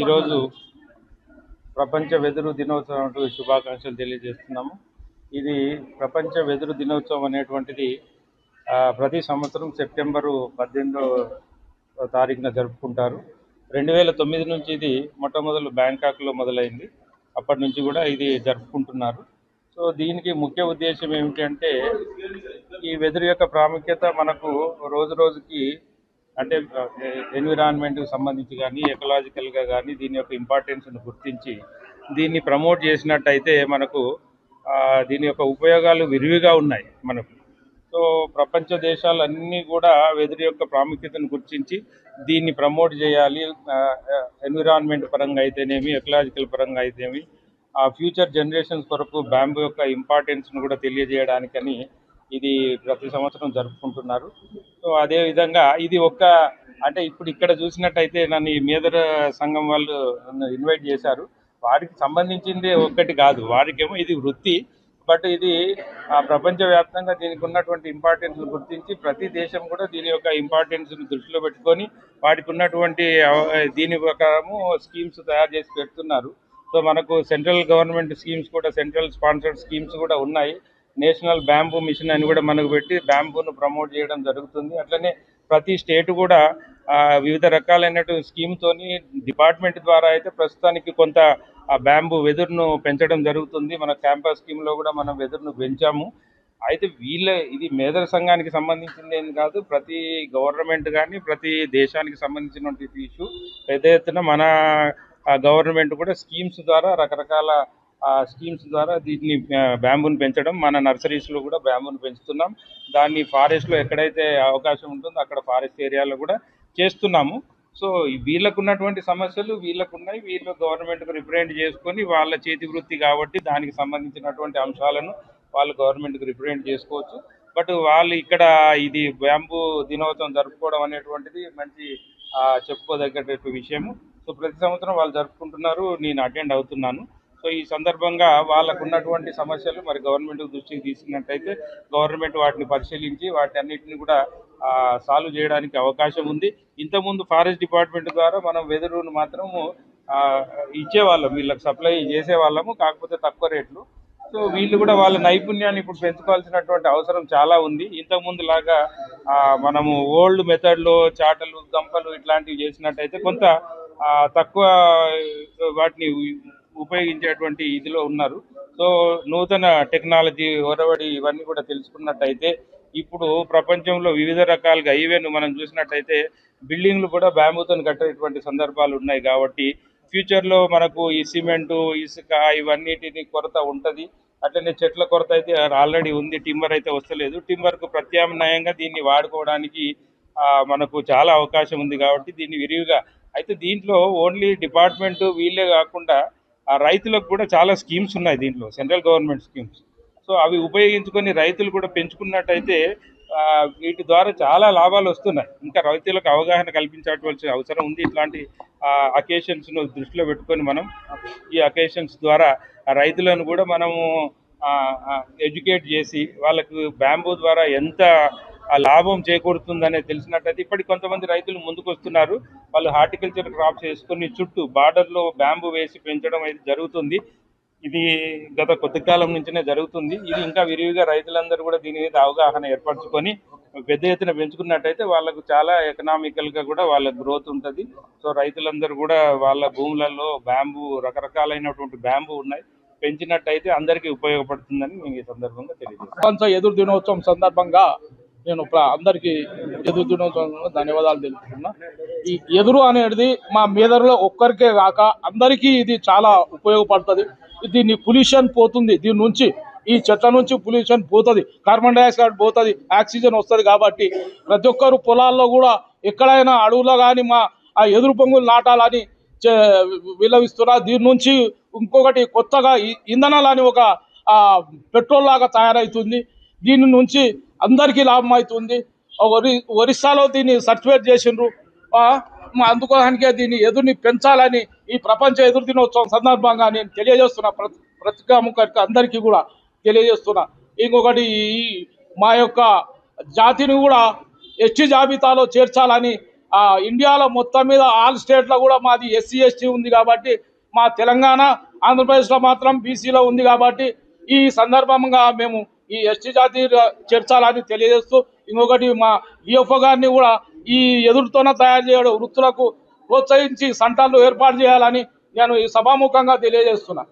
ఈరోజు ప్రపంచ వెదురు దినోత్సవం అంటూ శుభాకాంక్షలు తెలియజేస్తున్నాము. ఇది ప్రపంచ వెదురు దినోత్సవం అనేటువంటిది ప్రతి సంవత్సరం సెప్టెంబరు పద్దెనిమిదో తారీఖున జరుపుకుంటారు. రెండు వేల తొమ్మిది నుంచి ఇది మొట్టమొదలు బ్యాంకాక్లో మొదలైంది. అప్పటి నుంచి కూడా ఇది జరుపుకుంటున్నారు. సో దీనికి ముఖ్య ఉద్దేశం ఏమిటి అంటే ఈ వెదురు యొక్క ప్రాముఖ్యత మనకు రోజు రోజుకి అంటే ఎన్విరాన్మెంట్కి సంబంధించి కానీ ఎకలాజికల్గా కానీ దీని యొక్క ఇంపార్టెన్స్ను గుర్తించి దీన్ని ప్రమోట్ చేసినట్టయితే మనకు దీని యొక్క ఉపయోగాలు విరివిగా ఉన్నాయి మనకు. సో ప్రపంచ దేశాలన్నీ కూడా వెదురు యొక్క ప్రాముఖ్యతను గుర్తించి దీన్ని ప్రమోట్ చేయాలి. ఎన్విరాన్మెంట్ పరంగా అయితేనేమి ఎకలాజికల్ పరంగా అయితేనేమి ఆ ఫ్యూచర్ జనరేషన్స్ కొరకు బ్యాంబూ యొక్క ఇంపార్టెన్స్ను కూడా తెలియజేయడానికని ఇది ప్రతి సంవత్సరం జరుపుకుంటున్నారు. సో అదే విధంగా ఇది ఒక్క అంటే ఇప్పుడు ఇక్కడ చూసినట్టయితే నన్ను ఈ మేదర సంఘం వాళ్ళు నన్ను ఇన్వైట్ చేశారు. వారికి సంబంధించింది ఒక్కటి కాదు. వారికేమో ఇది వృత్తి. బట్ ఇది ఆ, ప్రపంచవ్యాప్తంగా దీనికి ఉన్నటువంటి ఇంపార్టెన్స్ గుర్తించి ప్రతి దేశం కూడా దీని యొక్క ఇంపార్టెన్స్ దృష్టిలో పెట్టుకొని వాటికి ఉన్నటువంటి దీని ప్రకారము స్కీమ్స్ తయారు చేసి పెడుతున్నారు. సో మనకు సెంట్రల్ గవర్నమెంట్ స్కీమ్స్ కూడా సెంట్రల్ స్పాన్సర్డ్ స్కీమ్స్ కూడా ఉన్నాయి. నేషనల్ బ్యాంబూ మిషన్ అని కూడా మనకు పెట్టి బ్యాంబూను ప్రమోట్ చేయడం జరుగుతుంది. అట్లనే ప్రతి స్టేట్ కూడా వివిధ రకాలైనటువంటి స్కీమ్తోని డిపార్ట్మెంట్ ద్వారా అయితే ప్రస్తుతానికి కొంత ఆ బ్యాంబూ వెదురును పెంచడం జరుగుతుంది. మన క్యాంపస్ స్కీమ్లో కూడా మనం వెదురును పెంచాము. అయితే వీళ్ళ ఇది మేధర సంఘానికి సంబంధించింది ఏం కాదు ప్రతి గవర్నమెంట్ కానీ ప్రతి దేశానికి సంబంధించినటువంటి ఇష్యూ పెద్ద ఎత్తున మన గవర్నమెంట్ కూడా స్కీమ్స్ ద్వారా రకరకాల స్కీమ్స్ ద్వారా దీన్ని బ్యాంబూని పెంచడం మన నర్సరీస్లో కూడా బ్యాంబూని పెంచుతున్నాం. దాన్ని ఫారెస్ట్లో ఎక్కడైతే అవకాశం ఉంటుందో అక్కడ ఫారెస్ట్ ఏరియాలో కూడా చేస్తున్నాము. సో వీళ్ళకు ఉన్నటువంటి సమస్యలు వీళ్ళకు ఉన్నాయి వీళ్ళు గవర్నమెంట్కి రిప్రజెంట్ చేసుకొని వాళ్ళ చేతి వృత్తి కాబట్టి దానికి సంబంధించినటువంటి అంశాలను వాళ్ళు గవర్నమెంట్కి రిప్రజెంట్ చేసుకోవచ్చు. బట్ వాళ్ళు ఇక్కడ ఇది బ్యాంబూ దినోత్సవం జరుపుకోవడం అనేటువంటిది మంచి ఆ, చెప్పుకోదగ్గటువంటి విషయము. సో ప్రతి సంవత్సరం వాళ్ళు జరుపుకుంటున్నారు. నేను అటెండ్ అవుతున్నాను. సో ఈ సందర్భంగా వాళ్ళకు ఉన్నటువంటి సమస్యలు మరి గవర్నమెంట్ దృష్టికి తీసుకున్నట్టయితే గవర్నమెంట్ వాటిని పరిశీలించి వాటి అన్నింటిని కూడా సాల్వ్ చేయడానికి అవకాశం ఉంది. ఇంతకుముందు ఫారెస్ట్ డిపార్ట్మెంట్ ద్వారా మనం వెదురును మాత్రము ఇచ్చేవాళ్ళం. వీళ్ళకి సప్లై చేసేవాళ్ళము కాకపోతే తక్కువ రేట్లు. సో వీళ్ళు కూడా వాళ్ళ నైపుణ్యాన్ని ఇప్పుడు పెంచుకోవాల్సినటువంటి అవసరం చాలా ఉంది. ఇంతకుముందు లాగా మనము ఓల్డ్ మెథడ్లో చాటలు గంపలు ఇట్లాంటివి చేసినట్టయితే కొంత తక్కువ వాటిని ఉపయోగించేటువంటి ఇదిలో ఉన్నారు. సో నూతన టెక్నాలజీ ఒరవడి ఇవన్నీ కూడా తెలుసుకున్నట్టయితే ఇప్పుడు ప్రపంచంలో వివిధ రకాలుగా ఈవెన్ మనం చూసినట్టయితే బిల్డింగ్లు కూడా బ్యాంబూతో కట్టేటువంటి సందర్భాలు ఉన్నాయి కాబట్టి ఫ్యూచర్లో మనకు ఈ సిమెంటు ఇసుక ఇవన్నిటిని కొరత ఉంటుంది. అట్లనే చెట్ల కొరత అయితే ఆల్రెడీ ఉంది టింబర్ అయితే వస్తలేదు. టింబర్కు ప్రత్యామ్నాయంగా దీన్ని వాడుకోవడానికి మనకు చాలా అవకాశం ఉంది కాబట్టి దీన్ని విరివిగా అయితే దీంట్లో ఓన్లీ డిపార్ట్మెంట్ వీళ్ళే కాకుండా రైతులకు కూడా చాలా స్కీమ్స్ ఉన్నాయి దీంట్లో సెంట్రల్ గవర్నమెంట్ స్కీమ్స్. సో అవి ఉపయోగించుకొని రైతులు కూడా పెంచుకున్నట్టయితే వీటి ద్వారా చాలా లాభాలు వస్తున్నాయి. ఇంకా రైతులకు అవగాహన కల్పించవలసిన అవసరం ఉంది. ఇట్లాంటి అకేషన్స్ను దృష్టిలో పెట్టుకొని మనం ఈ అకేషన్స్ ద్వారా రైతులను కూడా మనము ఎడ్యుకేట్ చేసి వాళ్ళకు బ్యాంబూ ద్వారా ఎంత ఆ లాభం చేకూరుతుందనే తెలిసినట్టయితే ఇప్పటికి కొంతమంది రైతులు ముందుకు వస్తున్నారు వాళ్ళు హార్టికల్చర్ క్రాప్స్ వేసుకొని చుట్టూ బార్డర్లో బ్యాంబు వేసి పెంచడం అయితే జరుగుతుంది. ఇది గత కొద్ది కాలం నుంచినే జరుగుతుంది. ఇది ఇంకా విరివిగా రైతులందరూ కూడా దీని మీద అవగాహన ఏర్పరచుకొని పెద్ద ఎత్తున పెంచుకున్నట్టయితే వాళ్ళకు చాలా ఎకనామికల్గా కూడా వాళ్ళ గ్రోత్ ఉంటుంది. సో రైతులందరూ కూడా వాళ్ళ భూములలో బ్యాంబు రకరకాలైనటువంటి బ్యాంబు ఉన్నాయి. పెంచినట్టయితే అందరికీ ఉపయోగపడుతుందని నేను ఈ సందర్భంగా తెలియజేస్తాను. ప్రపంచ ఎదురు దినోత్సవం సందర్భంగా నేను అందరికీ ఎదురు ధన్యవాదాలు తెలుపుతున్నా. ఈ ఎదురు అనేది మా మీదలో ఒక్కరికే కాక అందరికీ ఇది చాలా ఉపయోగపడుతుంది. దీన్ని పొల్యూషన్ పోతుంది. దీని నుంచి ఈ చెట్ల నుంచి పొల్యూషన్ పోతుంది. కార్బన్ డైఆక్సైడ్ పోతుంది. ఆక్సిజన్ వస్తుంది కాబట్టి ప్రతి ఒక్కరు పొలాల్లో కూడా ఎక్కడైనా అడవులో కానీ మా ఆ ఎదురు పొంగులు నాటాలని చే- దీని నుంచి ఇంకొకటి కొత్తగా ఇంధనాలని ఇంధనాలు అని ఒక పెట్రోల్ లాగా తయారవుతుంది దీని నుంచి అందరికీ లాభం అవుతుంది. ఒరి ఒరిస్సాలో దీన్ని సర్టిఫికేట్ చేసిండ్రు. అందుకోడానికే దీన్ని ఎదురుని పెంచాలని ఈ ప్రపంచ ఎదురు దినోత్సవం సందర్భంగా నేను తెలియజేస్తున్నా. ప్రతి ప్రతికాముఖరికి అందరికీ కూడా తెలియజేస్తున్నా. ఇంకొకటి ఈ మా యొక్క జాతిని కూడా ఎస్టీ జాబితాలో చేర్చాలని ఇండియాలో మొత్తం మీద ఆల్ స్టేట్లో కూడా మాది ఎస్సీ ఎస్టీ ఉంది కాబట్టి మా తెలంగాణ ఆంధ్రప్రదేశ్లో మాత్రం బీసీలో ఉంది కాబట్టి ఈ సందర్భంగా మేము ఈ ఎస్టీ జాతి చేర్చాలని తెలియజేస్తూ ఇంకొకటి మా డిఎఫ్ఓ గారిని కూడా ఈ ఎదురుతోన తయారు చేయడం వృత్తులకు ప్రోత్సహించి సంటాలు ఏర్పాటు చేయాలని నేను ఈ సభాముఖంగా తెలియజేస్తున్నాను